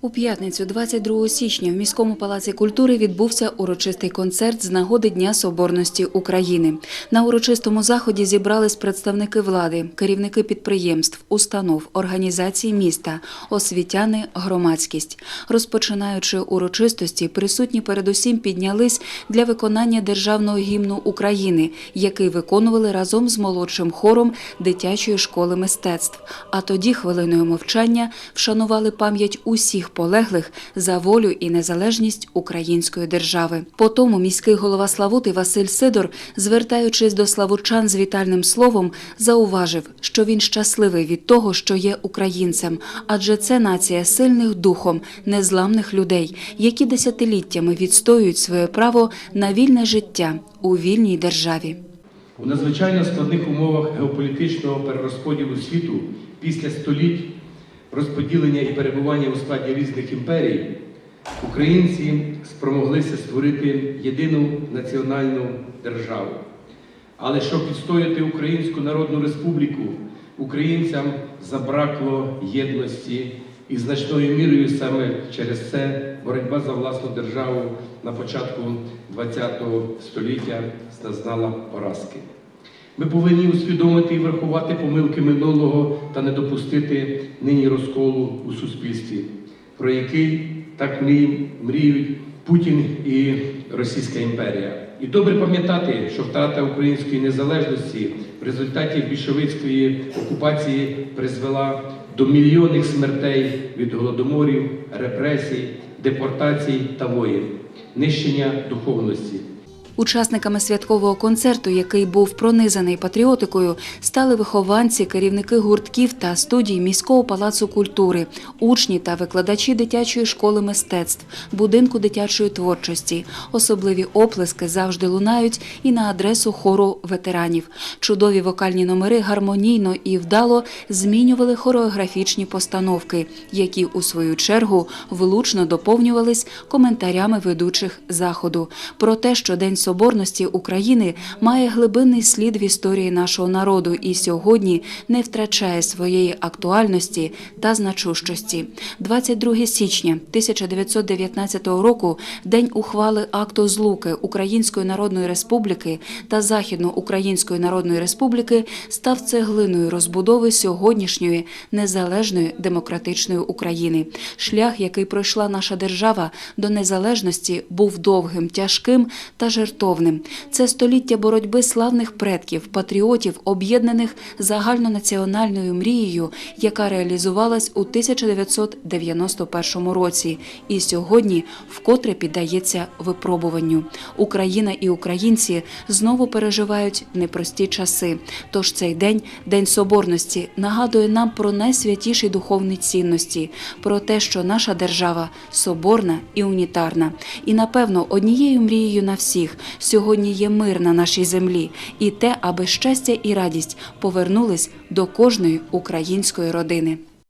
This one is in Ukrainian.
У п'ятницю, 22 січня, в міському палаці культури відбувся урочистий концерт з нагоди Дня Соборності України. На урочистому заході зібрались представники влади, керівники підприємств, установ, організацій міста, освітяни, громадськість. Розпочинаючи урочистості, присутні передусім піднялись для виконання державного гімну України, який виконували разом з молодшим хором дитячої школи мистецтв. А тоді хвилиною мовчання вшанували пам'ять усіх полеглих за волю і незалежність української держави. Потому міський голова Славути Василь Сидор, звертаючись до славучан з вітальним словом, зауважив, що він щасливий від того, що є українцем, адже це нація сильних духом, незламних людей, які десятиліттями відстоюють своє право на вільне життя у вільній державі. У надзвичайно складних умовах геополітичного перерозподілу світу після століть розподілення і перебування у складі різних імперій, українці спромоглися створити єдину національну державу. Але щоб відстояти Українську Народну Республіку, українцям забракло єдності і значною мірою саме через це боротьба за власну державу на початку ХХ століття зазнала поразки. Ми повинні усвідомити і врахувати помилки минулого та не допустити нині розколу у суспільстві, про який так мрі- мріють Путін і Російська імперія. І добре пам'ятати, що втрата української незалежності в результаті більшовицької окупації призвела до мільйонних смертей від голодоморів, репресій, депортацій та воїн, нищення духовності. Учасниками святкового концерту, який був пронизаний патріотикою, стали вихованці, керівники гуртків та студій міського палацу культури, учні та викладачі дитячої школи мистецтв, будинку дитячої творчості. Особливі оплески завжди лунають і на адресу хору ветеранів. Чудові вокальні номери гармонійно і вдало змінювали хореографічні постановки, які у свою чергу влучно доповнювались коментарями ведучих заходу про те, що День Соборності України має глибинний слід в історії нашого народу і сьогодні не втрачає своєї актуальності та значущості. 22 січня 1919 року день ухвали акту злуки Української Народної Республіки та Західноукраїнської Народної Республіки став цеглиною розбудови сьогоднішньої незалежної демократичної України. Шлях, який пройшла наша держава до незалежності, був довгим, тяжким та жертовним. Це століття боротьби славних предків, патріотів, об'єднаних загальнонаціональною мрією, яка реалізувалась у 1991 році, і сьогодні вкотре піддається випробуванню. Україна і українці знову переживають непрості часи. Тож цей день, День Соборності, нагадує нам про найсвятіші духовні цінності, про те, що наша держава соборна і унітарна. І напевно, однією мрією на всіх сьогодні є мир на нашій землі, і те, аби щастя і радість повернулись до кожної української родини.